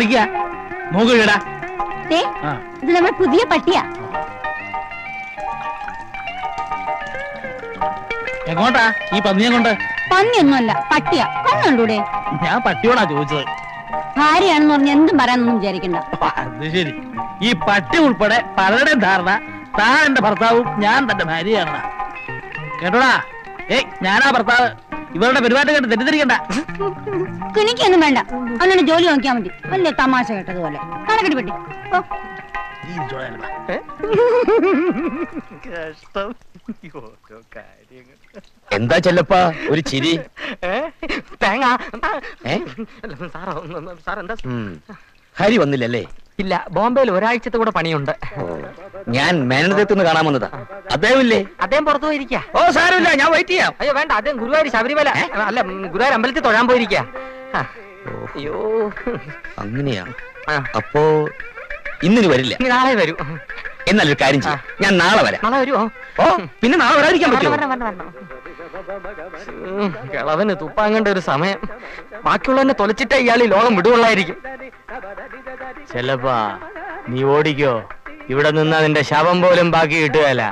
കളിക്കുക മൂക്കിടാ ഇത് നമ്മുടെ പുതിയ പട്ടിയാ. എങ്ങോട്ടാ? ഈ പന്നിയെ കൊണ്ട്? പന്നിയൊന്നുമല്ല പട്ടിയാ. കണ്ണുണ്ടൂടെ? ഞാൻ പട്ടിയോടാ ചോദിച്ചത്. ഭാര്യയാണെന്ന് പറഞ്ഞ എന്തും പറയാനൊന്നും വിചാരിക്കണ്ട. അത് ശരി. ഈ പട്ടി ഉൾപ്പെടെ പലരുടെ ധാരണ താൻ എന്റെ ഭർത്താവും ഞാൻ തന്റെ ഭാര്യയാണ് കേട്ടോടാ? ഏയ് ഞാനാ ഭർത്താവ്. ഇവരുടെ പെരുമാറ്റം കേട്ട് തെറ്റിദ്ധരിക്കണ്ട. കുനിക്കൊന്നും വേണ്ട. അങ്ങനെ ജോലി നോക്കിയാ മതി. വലിയ തമാശ കേട്ടതുപോലെ. കണക്കെട്ടി പെട്ടി. എന്താ ചെല്ലപ്പ? ഒരു ചിരി. തേങ്ങ? സാറോ ഉം. ഹരി വന്നില്ലല്ലേ? ഇല്ല ബോംബെയിൽ ഒരാഴ്ചത്തെ കൂടെ പണിയുണ്ട്. ഞാൻ മേനനതെത്തുനിന്ന് കാണാൻ വന്നതാ. അദ്ദേഹമില്ലേ അദ്ദേഹം പുറത്തു പോയിരിക്കാ. ഓ സാരമില്ല ഞാൻ വെയിറ്റ് ചെയ്യാം. അയ്യോ വേണ്ട അദ്ദേഹം ഗുരുവായൂർ ശബരിമല അല്ല ഗുരുവായൂർ അമ്പലത്തിൽ തൊഴാൻ പോയിരിക്കാ. അയ്യോ. അങ്ങനെയാ? അപ്പോ ഇന്നിന് വരില്ല. നാളെ വരൂ. എന്നാലൊരു കാര്യം ചെയ്യാം. ഞാൻ നാളെ വരാം. നാളെ വരുമോ ഓ. പിന്നെ നാളെ വരാതിരിക്കാൻ പറ്റും പറ്റുമോ. കിളവന് തുപ്പാങ്ങണ്ട ഒരു സമയം. ബാക്കിയുള്ളവനെ തൊലച്ചിട്ടേ ഇയാൾ ഈ ലോകം വിടുകൊള്ളായിരിക്കും. ചെല്ലപ്പാ നീ ഓടിക്കോ. ഇവിടെ നിന്ന് അതിന്റെ ശവം പോലും ബാക്കി കിട്ടുകയല്ല.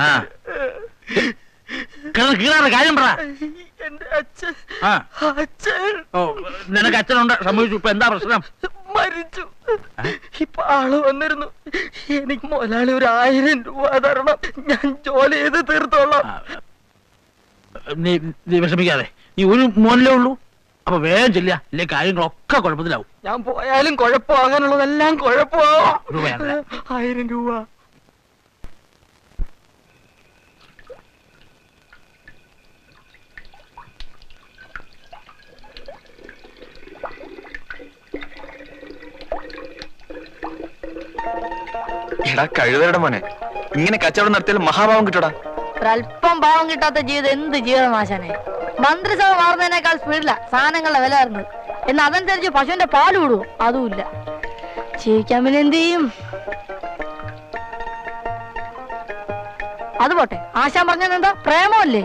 ആ. കിണ- കീറാറ് കാര്യം പറ. എന്റെ അച്ഛൻ. ആ. അച്ഛൻ. ഓ നിനക്ക് അച്ഛനുണ്ട് സംഭവിച്ചു ഇപ്പൊ എന്താ പ്രശ്നം? മരിച്ചു. ഇപ്പൊ ആൾ വന്നിരുന്നു. എനിക്ക് മുതലാളി ഒരു ആയിരം രൂപ തരണം. ഞാൻ ജോലി ചെയ്ത് തീർത്തോളാം. ആ, നീ നീ വിഷമിക്കാതെ. നീ ഒരു മോനിലേ ഉള്ളൂ. അപ്പൊ വേഗം ചെല്ലുക. ഇല്ലേ കാര്യങ്ങളൊക്കെ കുഴപ്പത്തിലാവും. ഞാൻ പോയാലും കുഴപ്പമാകാനുള്ളതെല്ലാം കുഴപ്പമാവും. രൂപയാണ് ആയിരം രൂപ. എടാ കഴുതയുടെ മോനെ. ഇങ്ങനെ കച്ചവടം നടത്തിയാൽ മഹാഭാവം കിട്ടടാ ഒരല്പം ഭാവം കിട്ടാത്ത ജീവിതം എന്ത് ജീവിതമാശാനെ മന്ത്രിസഭ മാറുന്നതിനേക്കാൾ സ്പീഡില്ല സാധനങ്ങളുടെ വില വരുന്നത് എന്നാൽ അതനുസരിച്ച് പശുവിന്റെ പാൽ വിടുവോ അതുമില്ല ജീവിക്കാൻ പിന്നെ എന്ത് ചെയ്യും? അത് പോട്ടെ. ആശാൻ പറഞ്ഞത് എന്താ? പ്രേമമല്ലേ?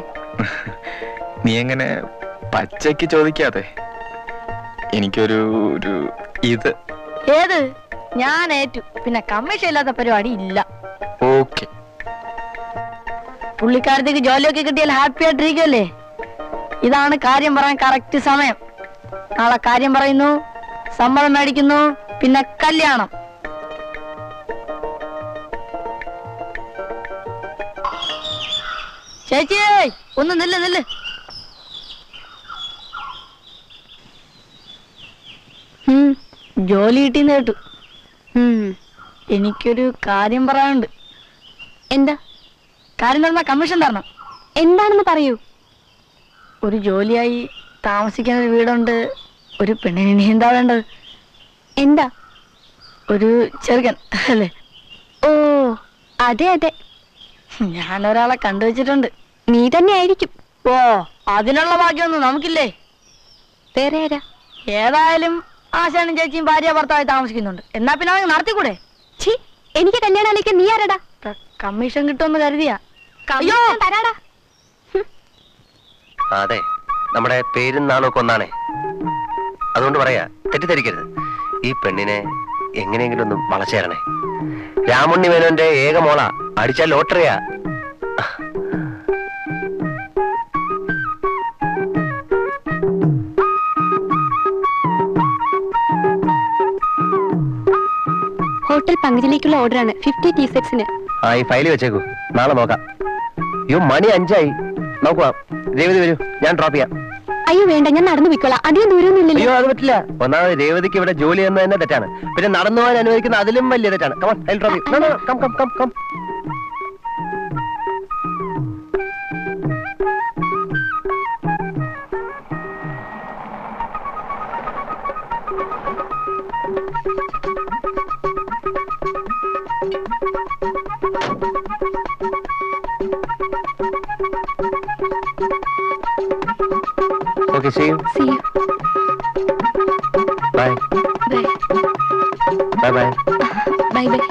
നീ എങ്ങനെ പച്ചയ്ക്ക് ചോദിക്കാതെ എനിക്കൊരു ഒരു ഇത്. ഏത്? ഞാൻ ഏറ്റു. പിന്നെ കമ്മീഷൻ ഇല്ലാത്ത പരിപാടി ഇല്ല. ഓക്കെ പുള്ളിക്കാരത്തേക്ക് ജോലിയൊക്കെ കിട്ടിയാൽ ഹാപ്പി ആയിട്ടിരിക്കുമല്ലേ ഇതാണ് കാര്യം പറയാൻ കറക്റ്റ് സമയം. നാളെ കാര്യം പറയുന്നു സമ്മതം മേടിക്കുന്നു പിന്നെ കല്യാണം. ചേച്ചി ഒന്ന് നില്ല് നില്ല്. ജോലി കിട്ടിന്ന് കേട്ടു. എനിക്കൊരു കാര്യം പറയാനുണ്ട്. എന്താ? കാര്യം തന്ന കമ്മീഷൻ തരണം. എന്താണെന്ന് പറയൂ. ഒരു ജോലിയായി താമസിക്കാൻ ഒരു വീടുണ്ട്. ഒരു പെണ്ണിന് ഇനി എന്താ വേണ്ടത്? എന്താ? ഒരു ചെറുകൻ അല്ലേ? ഓ അതെ അതെ. ഞാനൊരാളെ കണ്ടുവച്ചിട്ടുണ്ട്. നീ തന്നെ ആയിരിക്കും. ഓ അതിനുള്ള ഭാഗ്യമൊന്നും നമുക്കില്ലേ? വേറെ ആരാ? ഏതായാലും ആശാനും ചേച്ചിയും ഭാര്യ ഭർത്താവായി താമസിക്കുന്നുണ്ട്. എന്നാ പിന്നെ നടത്തിക്കൂടെ? ഛീ എനിക്ക് കല്യാണം നീ ആരടാ? കമ്മീഷൻ കിട്ടുമെന്ന് കരുതിയാ. അയ്യോ! തരാടാ. അതെ നമ്മുടെ പേരും നാളൊക്കെ ഒന്നാണേ. അതുകൊണ്ട് പറയാ തെറ്റിദ്ധരിക്കരുത്. ഈ പെണ്ണിനെ എങ്ങനെയെങ്കിലും ഒന്ന് വളച്ചേരണേ. രാമുണ്ണി മേനോന്റെ ഏക മോള അടിച്ച ലോട്ടറിയാ. ഹോട്ടൽ പങ്കജിലേക്കുള്ള ഓർഡറാണ് ഫിഫ്റ്റി ടീ സെറ്റ്സിന് ആ ഈ ഫയൽ വെച്ചേക്കൂ. നാളെ നോക്കാം. അയ്യോ മണി അഞ്ചായി. നോക്കുവാ രേവതി വരൂ. ഞാൻ ഡ്രോപ്പ് ചെയ്യാം. അയ്യോ വേണ്ട ഞാൻ നടന്നു പോയിക്കോളാം. അധികം ദൂരമൊന്നുമില്ലല്ലോ അയ്യോ അത് പറ്റില്ല. ഒന്നാമത് രേവതിക്ക് ഇവിടെ ജോലി ചെയ്യുന്നത് തന്നെ തെറ്റാണ്. പിന്നെ നടന്നു പോകാൻ അനുവദിക്കുന്ന അതിലും വലിയ തെറ്റാണ്. Come on I drop come come come come okay see you See you. Bye Bye. Bye bye Bye. Bye.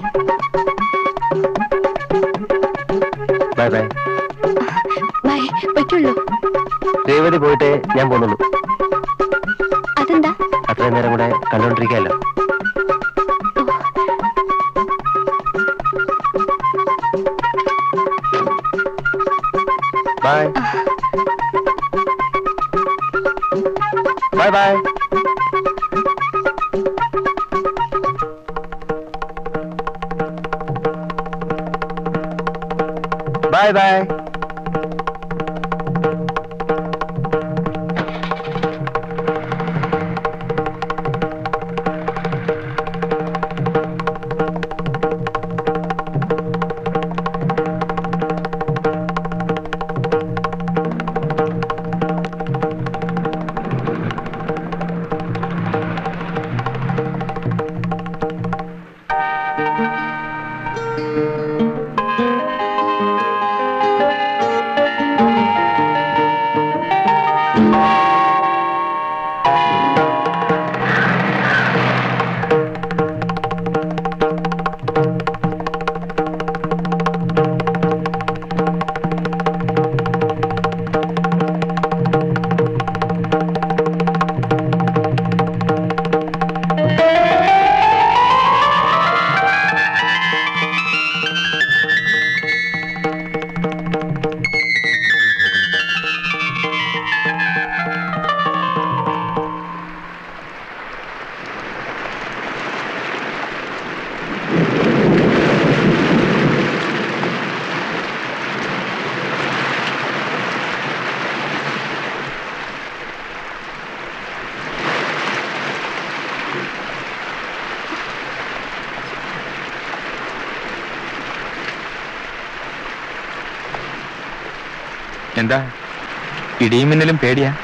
Bye bye Bye. പൊയ്ക്കുള്ളൂ രേവതി പോയിട്ട് ഞാൻ പോകുന്നുള്ളൂ. അതെന്താ? അത്രയും നേരം കൂടെ കണ്ടോണ്ടിരിക്കാമല്ലോ bye bye bye bye bye എന്താ? ഇടിയും മിന്നലും പേടിയാ?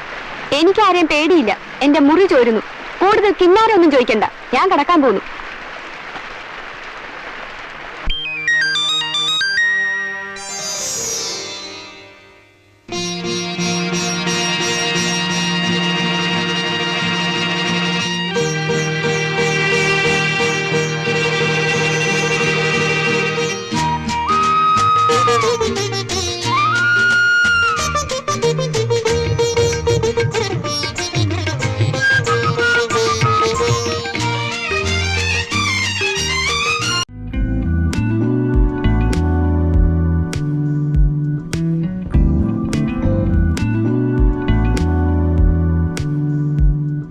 എനിക്കാരെയും പേടിയില്ല. എന്റെ മുറി ചോരുന്നു. കൂടുതൽ കിന്നാരൊന്നും ചോദിക്കണ്ട. ഞാൻ കടക്കാൻ പോന്നു.